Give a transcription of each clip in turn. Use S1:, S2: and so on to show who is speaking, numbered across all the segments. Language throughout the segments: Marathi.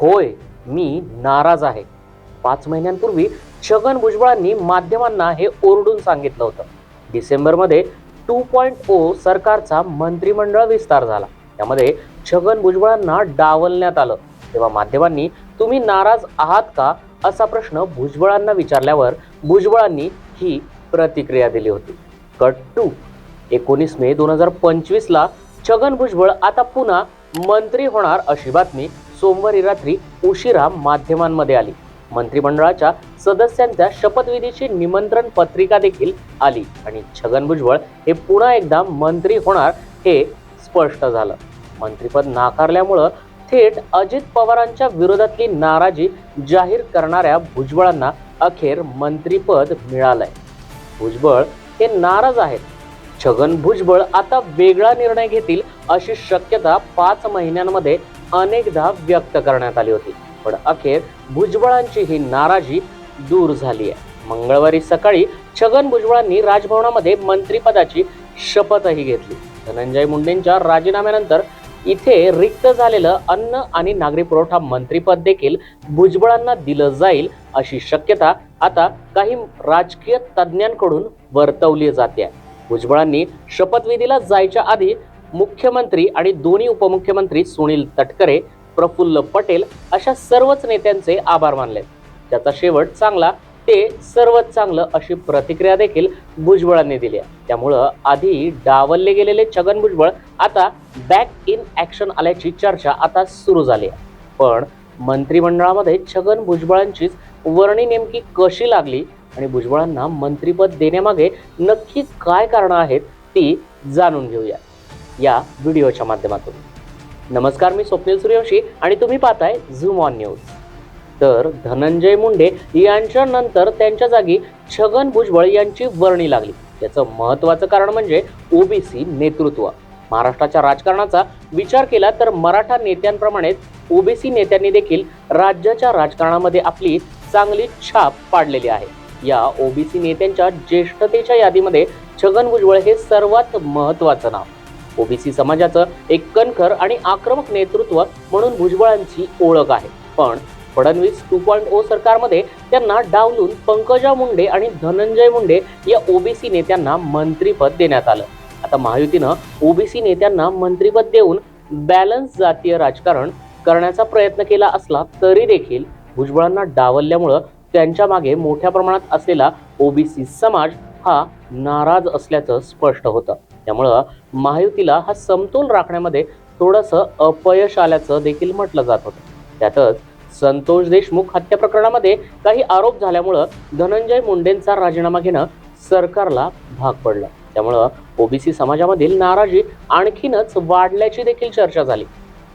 S1: होय मी नाराज आहे. पाच महिन्यांपूर्वी छगन भुजबळांनी माध्यमांना हे ओरडून सांगितलं होतं. डिसेंबरमध्ये टू पॉईंट ओ सरकारचा मंत्रिमंडळ विस्तार झाला. त्यामध्ये छगन भुजबळांना डावलण्यात आलं. तेव्हा माध्यमांनी तुम्ही नाराज आहात का? असा प्रश्न भुजबळांना विचारल्यावर भुजबळांनी ही प्रतिक्रिया दिली होती. Cut to. एकोणीस मे दोन हजार पंचवीसला छगन भुजबळ आता पुन्हा मंत्री होणार अशी बातमी सोमवारी रात्री उशिरा माध्यमांमध्ये आली. मंत्रिमंडळाच्या सदस्यांच्या शपथविधीची निमंत्रण पत्रिका देखील आली आणि छगन भुजबळ हे पुन्हा एकदा मंत्री होणार हे स्पष्ट झालं. मंत्रिपद नाकारल्यामुळं थेट अजित पवारांच्या विरोधातली नाराजी जाहीर करणाऱ्या भुजबळांना अखेर मंत्रिपद मिळालंय. भुजबळ हे नाराज आहेत. छगन भुजबळ आता वेगळा निर्णय घेतील अशी शक्यता पाच महिन्यांमध्ये अनेकदा व्यक्त करण्यात आली होती. पण अखेर भुजबळांची ही नाराजी दूर झाली आहे मंगळवारी सकाळी छगन भुजबळांनी राजभवनामध्ये मंत्रिपदाची शपथही घेतली. धनंजय मुंडेंच्या राजीनाम्यानंतर इथे रिक्त झालेलं अन्न आणि नागरी पुरवठा मंत्रीपद देखील भुजबळांना दिलं जाईल अशी शक्यता आता काही राजकीय तज्ज्ञांकडून वर्तवली जाते आहे. भुजबळांनी शपथविधीला जायच्या आधी मुख्यमंत्री आणि दोन्ही उपमुख्यमंत्री सुनील तटकरे प्रफुल्ल पटेल अशा सर्वच नेत्यांचे आभार मानले. त्याचा शेवट चांगला ते सर्वच चांगलं अशी प्रतिक्रिया देखील भुजबळांनी दिली आहे. त्यामुळं आधी डावलले गेलेले छगन भुजबळ आता बॅक इन ऍक्शन आल्याची चर्चा आता सुरू झाली आहे. पण मंत्रिमंडळामध्ये छगन भुजबळांचीच वर्णी नेमकी कशी लागली आणि भुजबळांना मंत्रिपद देण्यामागे नक्की काय कारणं आहेत ती जाणून घेऊया. या व्हिडिओच्या माध्यमातून. नमस्कार मी स्वप्नील सूर्यवंशी आणि तुम्ही पाहताय झूम ऑन न्यूज. तर धनंजय मुंडे यांच्या नंतर त्यांच्या जागी छगन भुजबळ यांची वर्णी लागली. याचं महत्वाचं कारण म्हणजे ओबीसी नेतृत्व. महाराष्ट्राच्या राजकारणाचा विचार केला तर मराठा नेत्यांप्रमाणेच ओबीसी नेत्यांनी देखील राज्याच्या राजकारणामध्ये आपली चांगली छाप पाडलेली आहे. या ओबीसी नेत्यांच्या ज्येष्ठतेच्या यादीमध्ये छगन भुजबळ हे सर्वात महत्वाचं नाव. ओबीसी समाजाचं एक कणखर आणि आक्रमक नेतृत्व म्हणून भुजबळांची ओळख आहे. पण फडणवीस टू पॉईंट ओ सरकारमध्ये त्यांना डावलून पंकजा मुंडे आणि धनंजय मुंडे या ओबीसी नेत्यांना मंत्रीपद देण्यात आलं. आता महायुतीनं ओबीसी नेत्यांना मंत्रीपद देऊन बॅलन्स जातीय राजकारण करण्याचा प्रयत्न केला असला तरी देखील भुजबळांना डावलल्यामुळं त्यांच्या मागे मोठ्या प्रमाणात असलेला ओबीसी समाज हा नाराज असल्याचं स्पष्ट होतं. त्यामुळं महायुतीला हा समतोल राखण्यामध्ये थोडंसं अपयश आल्याचं देखील म्हटलं जात होतं. त्यातच संतोष देशमुख हत्या प्रकरणामध्ये काही आरोप झाल्यामुळं धनंजय मुंडेंचा राजीनामा घेणं सरकारला भाग पडलं. त्यामुळं ओबीसी समाजामधील नाराजी आणखीनच वाढल्याची देखील चर्चा झाली.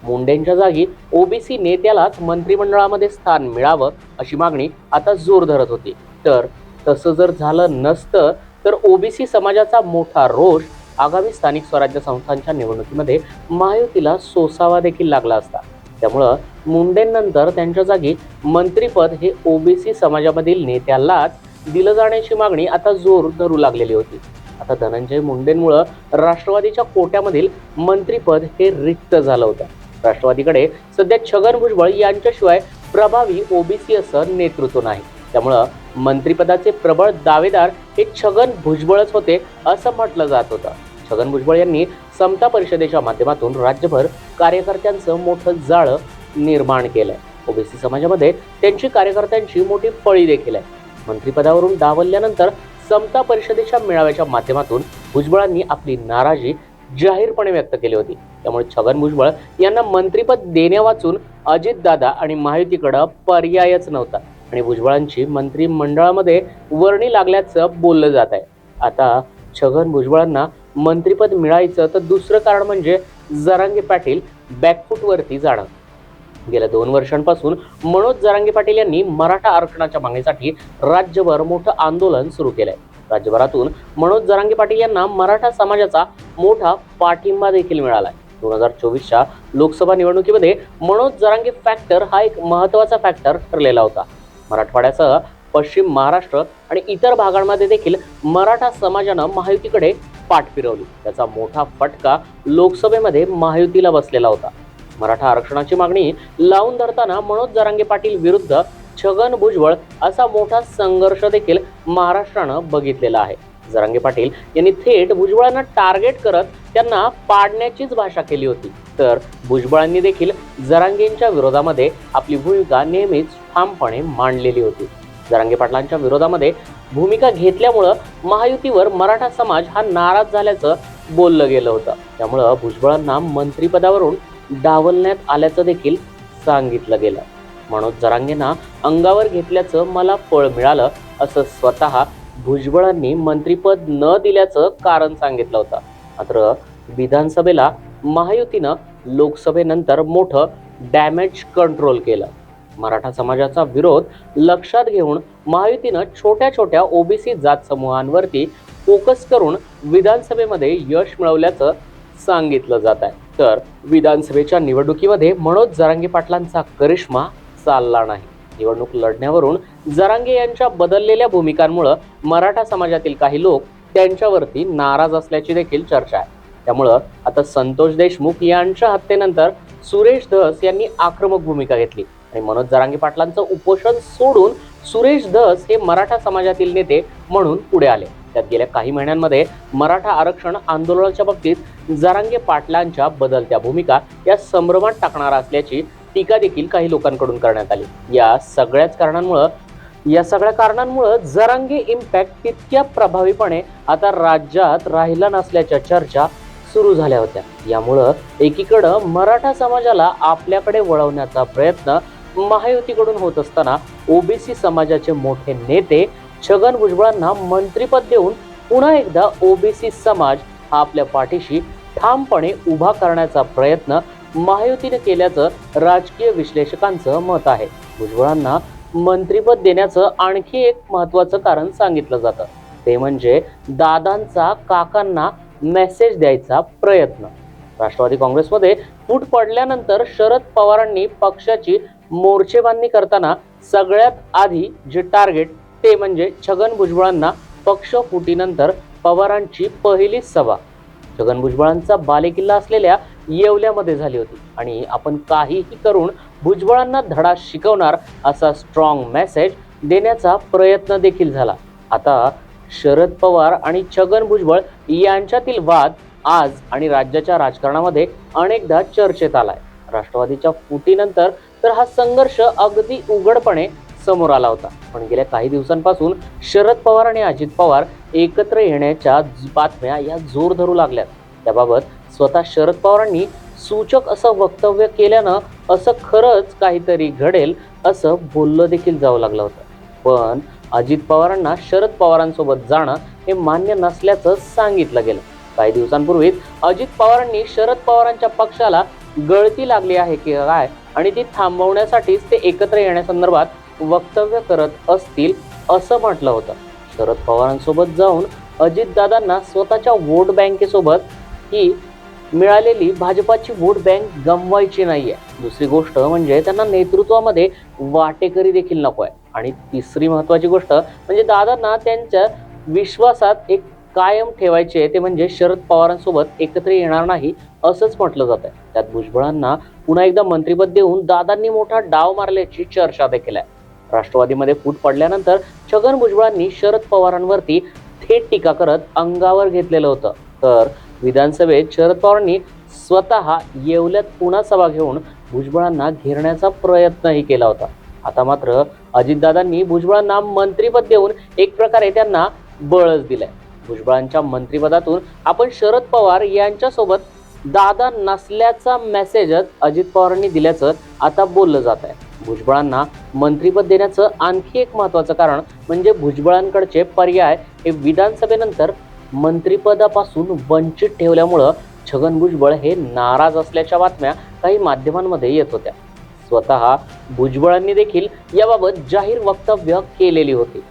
S1: मुंडेंच्या जागी ओबीसी नेत्यालाच मंत्रिमंडळामध्ये स्थान मिळावं अशी मागणी आता जोर धरत होती. तर तसं जर झालं नसतं तर ओबीसी समाजाचा मोठा रोष आगामी स्थानिक स्वराज्य संस्थांच्या निवडणुकीमध्ये महायुतीला सोसावा देखील लागला असता. त्यामुळं मुंडेंनंतर त्यांच्या जागी मंत्रीपद हे ओबीसी समाजामधील नेत्यालाच दिलं जाण्याची मागणी आता जोर धरू लागलेली होती. आता धनंजय मुंडेंमुळं राष्ट्रवादीच्या कोट्यामधील मंत्रीपद हे रिक्त झालं होतं. राष्ट्रवादीकडे सध्या छगन भुजबळ यांच्याशिवाय प्रभावी ओबीसी असं नेतृत्व नाही. त्यामुळं मंत्रिपदाचे प्रबळ दावेदार हे छगन भुजबळच होते असं म्हटलं जात होतं. छगन भुजबळ यांनी समता परिषदेच्या माध्यमातून राज्यभर कार्यकर्त्यांचं मोठं जाळं निर्माण केलंय. ओबीसी समाजामध्ये त्यांची कार्यकर्त्यांची मोठी फळी देखील आहे. मंत्रिपदावरून डावलल्यानंतर समता परिषदेच्या मेळाव्याच्या माध्यमातून भुजबळांनी आपली नाराजी जाहीरपणे व्यक्त केली होती. त्यामुळे छगन भुजबळ यांना मंत्रिपद देण्यावाचून अजितदादा आणि महायुतीकडं पर्यायच नव्हता आणि भुजबळांची मंत्रिमंडळामध्ये वर्णी लागल्याचं बोललं जात आहे आता छगन भुजबळांना मंत्रिपद मिळायचं तर दुसरं कारण म्हणजे जरांगे पाटील बॅकफूटवरती जाणं गेल्या दोन वर्षांपासून मनोज जरांगे पाटील यांनी मराठा आरक्षणाच्या मागणीसाठी राज्यभर मोठं आंदोलन सुरू केलंय. राज्यभरातून मनोज जरांगे पाटील यांना मराठा समाजाचा मोठा पाठिंबा देखील मिळालाय. दोन हजार चोवीसच्या लोकसभा निवडणुकीमध्ये मनोज जरांगे फॅक्टर हा एक महत्त्वाचा फॅक्टर ठरलेला होता. मराठवाड्यासह पश्चिम महाराष्ट्र आणि इतर भागांमध्ये देखील मराठा समाजानं महायुतीकडे पाठ फिरवली. त्याचा मोठा फटका लोकसभेमध्ये महायुतीला बसलेला होता. मराठा आरक्षणाची मागणी लावून धरताना मनोज जरांगे पाटील विरुद्ध छगन भुजबळ असा मोठा संघर्ष देखील महाराष्ट्रानं बघितलेला आहे. जरांगे पाटील यांनी थेट भुजबळांना टार्गेट करत त्यांना पाडण्याचीच भाषा केली होती. तर भुजबळांनी देखील जरांगेंच्या विरोधामध्ये आपली भूमिका नेहमीच ठामपणे मांडलेली होती. जरांगे पाटलांच्या विरोधामध्ये भूमिका घेतल्यामुळं महायुतीवर मराठा समाज हा नाराज झाल्याचं बोललं गेलं होतं. त्यामुळं भुजबळांना मंत्रिपदावरून डावलण्यात आल्याचं देखील सांगितलं गेलं. मनोज जरांगेंना अंगावर घेतल्याचं मला फळ मिळालं असं स्वतः भुजबळांनी मंत्रिपद न दिल्याचं कारण सांगितलं होतं. मात्र विधानसभेला महायुतीनं लोकसभेनंतर मोठं डॅमेज कंट्रोल केलं. मराठा समाजाचा विरोध लक्षात घेऊन महायुतीनं छोट्या छोट्या ओबीसी जात समूहांवरती फोकस करून विधानसभेमध्ये यश मिळवल्याचं सांगितलं जात आहे. तर विधानसभेच्या निवडणुकीमध्ये मनोज जरांगे पाटलांचा करिश्मा चालला नाही. निवडणूक लढण्यावरून जरांगे यांच्या बदललेल्या भूमिकांमुळं मराठा समाजातील काही लोक त्यांच्यावरती नाराज असल्याची देखील चर्चा आहे. त्यामुळं आता संतोष देशमुख यांच्या हत्येनंतर सुरेश धस यांनी आक्रमक भूमिका घेतली. आणि मनोज जरांगे पाटलांचं उपोषण सोडून सुरेश धस हे मराठा समाजातील नेते म्हणून पुढे आले. त्यात गेल्या काही महिन्यांमध्ये मराठा आरक्षण आंदोलनाच्या बाबतीत जरांगे पाटलांच्या बदलत्या भूमिका या संभ्रमात टाकणार असल्याची टीका देखील काही लोकांकडून करण्यात आली. या सगळ्याच कारणांमुळं या सगळ्या कारणांमुळं जरांगे इम्पॅक्ट तितक्या प्रभावीपणे आता राज्यात राहिला नसल्याच्या चर्चा सुरू झाल्या होत्या. यामुळं एकीकडं मराठा समाजाला आपल्याकडे वळवण्याचा प्रयत्न महायुतीकडून होत असताना ओबीसी समाजाचे मोठे नेते छगन भुजबळांना मंत्रीपद देऊन पुन्हा एकदा ओबीसी समाज हा आपल्या पाठीशी ठामपणे उभा करण्याचा प्रयत्न महायुतीने केल्याचं राजकीय विश्लेषकांचं मत आहे. भुजबळांना मंत्रीपद देण्याचं आणखी एक महत्वाचं कारण सांगितलं जातं. ते म्हणजे दादांचा काकांना मेसेज द्यायचा प्रयत्न. राष्ट्रवादी काँग्रेसमध्ये फूट पडल्यानंतर शरद पवारांनी पक्षाची मोर्चेबांधणी करताना सगळ्यात आधी जे टार्गेट ते म्हणजे छगन भुजबळांना पक्ष फुटीनंतर पवारांची पहिलीच सभा. छगन भुजबळांचा बालेकिल्ला असलेल्या येवल्यामध्ये झाली होती आणि आपण काहीही करून भुजबळांना धडा शिकवणार असा स्ट्रॉंग मेसेज देण्याचा प्रयत्न देखील झाला. आता शरद पवार आणि छगन भुजबळ यांच्यातील वाद आज आणि राज्याच्या राजकारणामध्ये अनेकदा चर्चेत आलाय. राष्ट्रवादीच्या फुटीनंतर तर हा संघर्ष अगदी उघडपणे समोर आला होता. पण गेल्या काही दिवसांपासून शरद पवार आणि अजित पवार एकत्र येण्याच्या बातम्या या जोर धरू लागल्यात. त्याबाबत स्वतः शरद पवारांनी सूचक असं वक्तव्य केल्यानं असं खरंच काहीतरी घडेल असं बोललं देखील जावं लागलं होतं. पण अजित पवारांना शरद पवारांसोबत जाणं हे मान्य नसल्याचं सांगितलं गेलं. काही दिवसांपूर्वीच अजित पवारांनी शरद पवारांच्या पक्षाला गळती लागली आहे की काय? आणि ती थांबवण्यासाठीच ते एकत्र येण्यासंदर्भात वक्तव्य करत असतील असं म्हटलं होतं. शरद पवारांसोबत जाऊन अजितदादांना स्वतःच्या वोट बँकेसोबत ही मिळालेली भाजपाची वोट बँक गमवायची नाही आहे दुसरी गोष्ट म्हणजे त्यांना नेतृत्वामध्ये वाटेकरी देखील नको आहे आणि तिसरी महत्त्वाची गोष्ट म्हणजे दादांना त्यांच्या विश्वासात एक कायम ठेवायचे ते म्हणजे शरद पवारांसोबत एकत्र येणार नाही असंच म्हटलं जात आहे त्यात भुजबळांना पुन्हा एकदा मंत्रिपद देऊन दादांनी मोठा डाव मारल्याची चर्चा देखील आहे. राष्ट्रवादीमध्ये फूट पडल्यानंतर छगन भुजबळांनी शरद पवारांवरती थेट टीका करत अंगावर घेतलेलं होतं. तर विधानसभेत शरद पवारांनी स्वतः येवल्यात पुन्हा सभा घेऊन भुजबळांना घेरण्याचा प्रयत्नही केला होता. आता मात्र अजितदादांनी भुजबळांना मंत्रिपद देऊन एक प्रकारे त्यांना बळच दिलंय. भुजबळांच्या मंत्रिपदातून आपण शरद पवार यांच्यासोबत दादा नसल्याचा मेसेजच अजित पवारांनी दिल्याचं आता बोललं जात आहे. भुजबळांना मंत्रिपद देण्याचं आणखी एक महत्वाचं कारण म्हणजे भुजबळांकडचे पर्याय हे विधानसभेनंतर मंत्रिपदापासून वंचित ठेवल्यामुळं छगन भुजबळ हे नाराज असल्याच्या बातम्या काही माध्यमांमध्ये येत होत्या. स्वतः भुजबळांनी देखील याबाबत जाहीर वक्तव्य केलेली होती.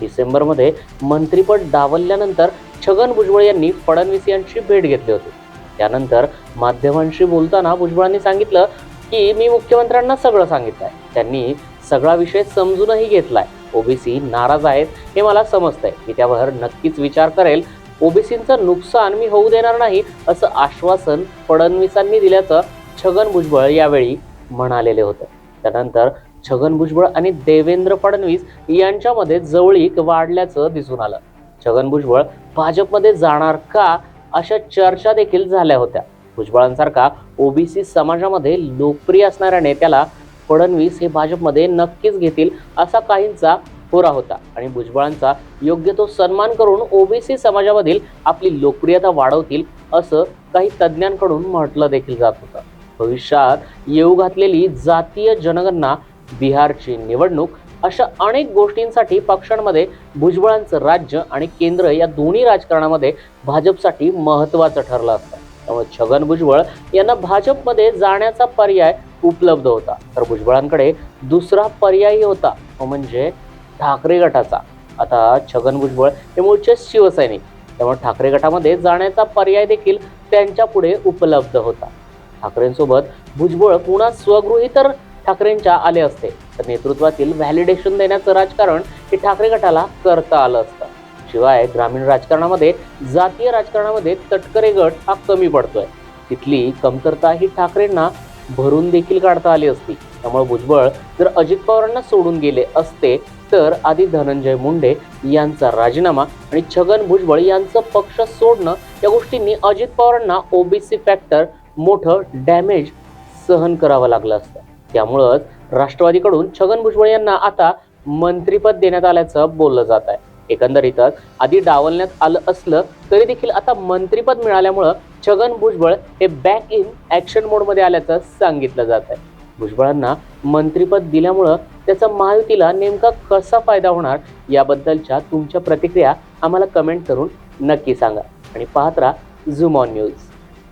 S1: डिसेंबरमध्ये मंत्रिपद डावलल्यानंतर छगन भुजबळ यांनी फडणवीस यांची भेट घेतली होती. त्यानंतर माध्यमांशी बोलताना भुजबळांनी सांगितलं की मी मुख्यमंत्र्यांना सगळं सांगितलं आहे त्यांनी सगळा विषय समजूनही घेतलाय. ओबीसी नाराज आहेत हे मला समजतंय. मी त्यावर नक्कीच विचार करेल. ओबीसींचं नुकसान मी होऊ देणार नाही असं आश्वासन फडणवीसांनी दिल्याचं छगन भुजबळ यावेळी म्हणालेले होते. त्यानंतर छगन भुजबळ आणि देवेंद्र फडणवीस यांच्यामध्ये जवळीक वाढल्याचं दिसून आलं. छगन भुजबळ भाजपमध्ये जाणार का अशा चर्चा देखील झाल्या होत्या. भुजबळांसारखा ओबीसी समाजामध्ये लोकप्रिय असणाऱ्या नेत्याला फडणवीस हे भाजपमध्ये नक्कीच घेतील असा काहींचा होरा होता. आणि भुजबळांचा योग्य तो सन्मान करून ओबीसी समाजामधील आपली लोकप्रियता वाढवतील असं काही तज्ज्ञांकडून म्हटलं देखील जात होतं. भविष्यात येऊ घातलेली जातीय जनगणना बिहारची निवडणूक अशा अनेक गोष्टींसाठी पक्षांमध्ये भुजबळांचं राज्य आणि केंद्र या दोन्ही राजकारणामध्ये भाजपसाठी महत्त्वाचं ठरलं असतं. त्यामुळे छगन भुजबळ यांना भाजपमध्ये जाण्याचा पर्याय उपलब्ध होता. तर भुजबळांकडे दुसरा पर्यायही होता. तो म्हणजे ठाकरे गटाचा. आता छगन भुजबळ हे मूळचे शिवसैनिक. त्यामुळे ठाकरे गटामध्ये जाण्याचा पर्याय देखील त्यांच्या पुढे उपलब्ध होता. ठाकरेंसोबत भुजबळ पुन्हा स्वगृही तर ठाकरेंच्या आले असते. तर नेतृत्वातील व्हॅलिडेशन देण्याचं राजकारण हे ठाकरे गटाला करता आलं असतं. शिवाय ग्रामीण राजकारणामध्ये जातीय राजकारणामध्ये तटकरे गट हा कमी पडतोय. तिथली कमतरता ही ठाकरेंना भरून देखील काढता आली असती. त्यामुळे भुजबळ जर अजित पवारांना सोडून गेले असते तर आधी धनंजय मुंडे यांचा राजीनामा आणि छगन भुजबळ यांचं पक्ष सोडणं या गोष्टींनी अजित पवारांना ओबीसी फॅक्टर मोठं डॅमेज सहन करावं लागलं असतं. त्यामुळंच राष्ट्रवादीकडून छगन भुजबळ यांना आता मंत्रीपद देण्यात आल्याचं बोललं जात आहे. एकंदरीतच आधी डावलण्यात आलं असलं तरी देखील आता मंत्रीपद मिळाल्यामुळं छगन भुजबळ हे बॅक इन ऍक्शन मोडमध्ये आल्याचं सांगितलं जात आहे. भुजबळांना मंत्रीपद दिल्यामुळं त्याचा महायुतीला नेमका कसा फायदा होणार याबद्दलच्या तुमच्या प्रतिक्रिया आम्हाला कमेंट करून नक्की सांगा. आणि पाहत राहा झुमॉन न्यूज.